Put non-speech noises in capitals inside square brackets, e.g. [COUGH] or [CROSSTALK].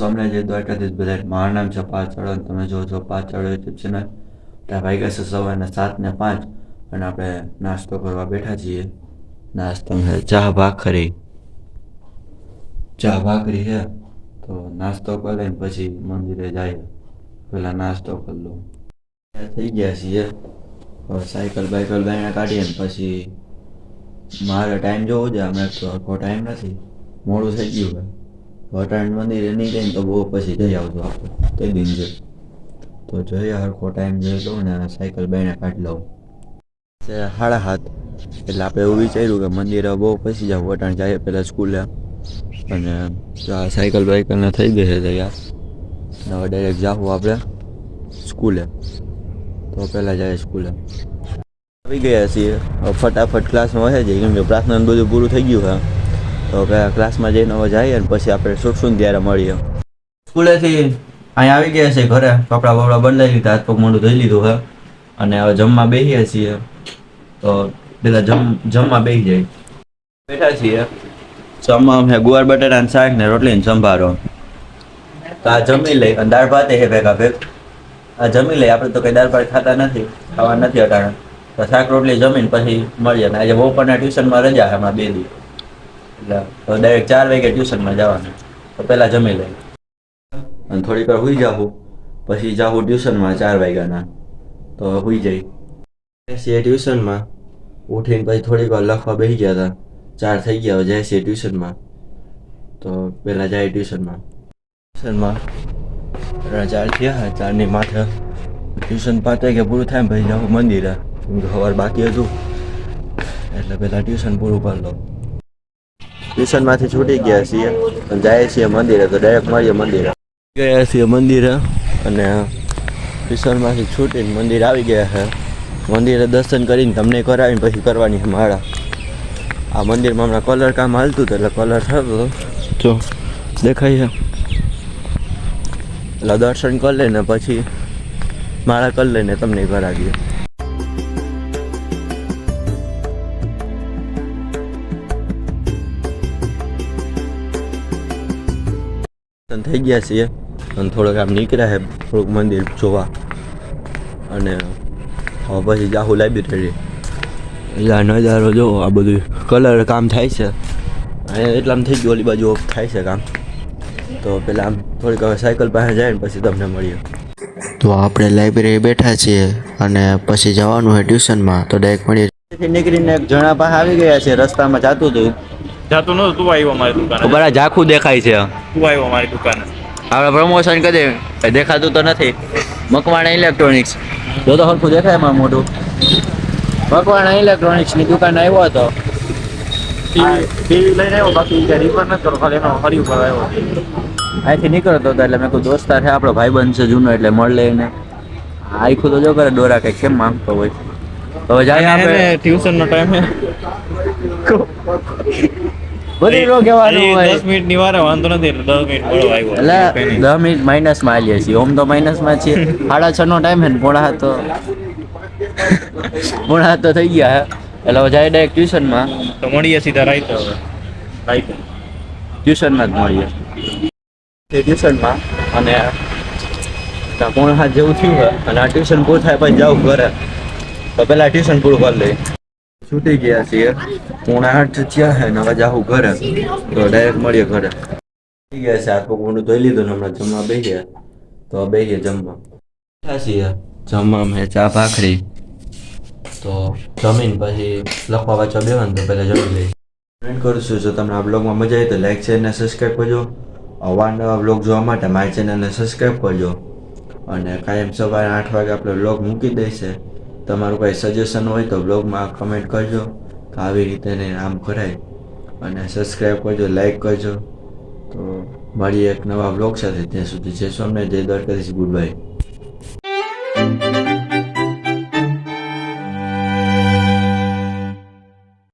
તમને જે દ્વારકાધીશ બધા મારું નામ છે પાછળ અને તમે જો છો પાછળ યુટ્યુબ ચેનલ ત્યાં વાગ્યા છે સવારના સાત ને પાંચ અને આપણે નાસ્તો કરવા બેઠા છીએ. નાસ્તો ચા ભાખરી. ચા ભાખરી છે તો નાસ્તો કરી લઈને પછી મંદિરે જાય. પેલા નાસ્તો કરી લઉં. થઈ ગયા છીએ. સાયકલ બાયકલ બાઈને કાઢીએ ને પછી મારે ટાઈમ જોવો છે અમે તો આખો ટાઈમ નથી. મોડું થઈ ગયું હોય વટાણ મંદિરે નહીં ને તો બહુ પછી જઈ આવજો આપણે. તે દિન છે. તો જોઈએ હરખો ટાઈમ જોઈ લઉં ને સાયકલ બાઈને કાઢી લઉં. છે સાડા હાથ. એટલે આપણે એવું વિચાર્યું કે મંદિરે બહુ પછી જાવ વટાણ જાય પહેલાં સ્કૂલે. અને સાયકલ બાઇકલને થઈ ગઈ છે તૈયાર. હવે ડાયરેક્ટ જાવું આપણે સ્કૂલે. તો પહેલાં જાય સ્કૂલે. આવી ગયા છીએ. ફટાફટ ક્લાસમાં હોય જઈએ કેમ કે પ્રાર્થનાનું બધું પૂરું થઈ ગયું છે. તો પહેલાં ક્લાસમાં જઈને હવે જઈએ ને પછી આપણે છૂટશું ત્યારે મળીએ. સ્કૂલેથી અહીંયા આવી ગયા છે ઘરે. કપડાં બપડા બદલાઈ લીધા. હાથ પગ મોઢું ધોઈ લીધું હે અને હવે જમવા બેસીએ છીએ. તો પેલા જમ જમવા બેસી જાય. બેઠા છીએ. જમવા અમે ગુવાર બટાટાનું શાક ને રોટલી ને સંભારો. તો આ જમી લઈ. અને દાળ ભાત હે ભેગા ભેગ. આ જમી લઈ. આપણે તો કઈ દાળ ભાત ખાતા નથી. ખાવા નથી અટાણે તો શાક રોટલી જમીને પછી મળીએ. ને આજે બપોરના ટ્યુશનમાં રજા હમણાં બે દી એટલે ડાયરેક્ટ ચાર વાગે ટ્યુશનમાં જવાનું. તો પહેલાં જમી લઈ અને થોડીક વાર સુઈ જાઉં પછી જાઉં ટ્યુશનમાં ચાર વાગ્યાના. તો સુઈ જઈ. છીએ ટ્યુશનમાં ઉઠીને પછી થોડીક વાર લખવા બેસી ગયા હતા. ચાર થઈ ગયા, હવે જાય ટ્યુશનમાં તો પહેલાં જાય ટ્યુશનમાં ટ્યુશનમાં ચાર થયા ચારની માથે ટ્યુશન પાંચ વાગે પૂરું થાય પછી જાઉં મંદિરે. સવાર બાકી હતું. એટલે પહેલાં ટ્યુશન પૂરું કરી લઉં ટ્યુશનમાંથી છૂટી ગયા છીએ. અને જાય છીએ મંદિરે, તો ડાયરેક્ટ મળીએ મંદિરે. ગયા છીએ મંદિરે અને ટ્યુશનમાંથી છૂટીને મંદિર આવી ગયા છે. મંદિરે દર્શન કરીને તમને કરાવીને પછી કરવાની છે માળા. આ મંદિરમાં હમણાં કલર કામ હાલતું હતું, એટલે કલર થતો જો દેખાય છે. એટલે દર્શન કરી લઈને પછી માળા કરી લઈને તમને કરાવીએ. થઈ ગયા છીએ. અને થોડોક આમ નીકળ્યા છે થોડુંક મંદિર જોવા. અને હવે પછી જાહુ લાઇબ્રેરી. એટલે આ નજારો જો આ બધું કલર કામ થાય છે. અહીંયા આમ થઈ ગયું ઓલી બાજુ થાય છે કામ. તો પેલા આમ થોડીક હવે સાયકલ પાસે જાય ને પછી તમને મળીએ. તો આપણે લાઇબ્રેરી બેઠા છીએ અને પછી જવાનું હોય ટ્યુશનમાં તો ડાયરેક્ટ મળીએ. નીકળીને એક જણા પાસે આવી ગયા છે રસ્તામાં જાતું હતું. જાતું નતું તું આવ્યો મારી દુકાને. બરા ઝાખું દેખાય છે. તું આવ્યો મારી દુકાને. આપણે પ્રમોશન કરી દેખાતું તો નથી. મકવાણા ઇલેક્ટ્રોનિક્સ જો તો હરખું દેખાયમાં મોટું મકવાણા ઇલેક્ટ્રોનિક્સની દુકાન આવ્યો હતો. ટીવી લઈને આવ્યો બાકી રિપેર નથી કરો ખાલી એનો હરી ઉપર આવ્યો અહીંથી નીકળતો હતો એટલે મેં કોઈ દોસ્તાર છે આપણો ભાઈબંધ છે જૂનો એટલે મળે એને. આખું તો જો કરે દોરા કઈ કેમ માંગતો હોય. હવે જાય આપણે ટ્યુશન નો ટાઈમ [LAUGHS] બધી નો કહેવાનું હોય. દસ મિનિટની વારે વાંધો નથી એટલે દસ મિનિટ મળવા આવ્યો. એટલે મિનિટમાં છીએ. ઓમ તો માઇનસમાં છીએ. સાડા છ નો ટાઈમ છે ને પોણા તો. પોણા તો થઈ ગયા હે. એટલે જાય ડાયરેક્ટ ટ્યુશનમાં તો મળીએ સીધા રાઈતે હવે. રાઈતે ટ્યુશનમાં જ મળીએ. તે ટ્યુશનમાં અને પોણા હાથ જેવું થયું અને આ ટ્યુશન પૂરું થાય પછી જાઉં ઘરે. તો પેલા ટ્યુશન પૂરું કરી લઈએ. છૂટી ગયા છીએ. પોણા આઠ થયા છે ને હવે જાઉં ઘરે. તો ડાયરેક્ટ મળીએ ઘરે. થઈ ગયા છે પગ મોઢું ધોઈ લીધું ને હમણાં જમવા બેસીએ તો બેસીએ જમવા. બેઠા છીએ. જમવા મેં ચા ભાખરી. તો જમીન પછી લખવા વાંચવા બેવાનું તો પહેલાં જમી લઈએ. કમેન્ટ કરું છું જો તમને આ બ્લોગમાં મજા આવી તો લાઈક છે ને સબસ્ક્રાઈબ કરજો. અવારનવાર બ્લોગ જોવા માટે મારી ચેનલને સબસ્ક્રાઈબ કરજો. અને કાયમ સવારે આઠ વાગે આપણે બ્લોગ મૂકી દઈશે. તમારું કંઈ સજેશન હોય તો બ્લોગમાં કમેન્ટ કરજો. તો આવી રીતે એને આમ કરાય. અને સબસ્ક્રાઈબ કરજો લાઈક કરજો. તો મળીએ એક નવા બ્લોગ સાથે. ત્યાં સુધી જય સ્વામિનારાયણ, જય દ્વારકાધીશ. Good bye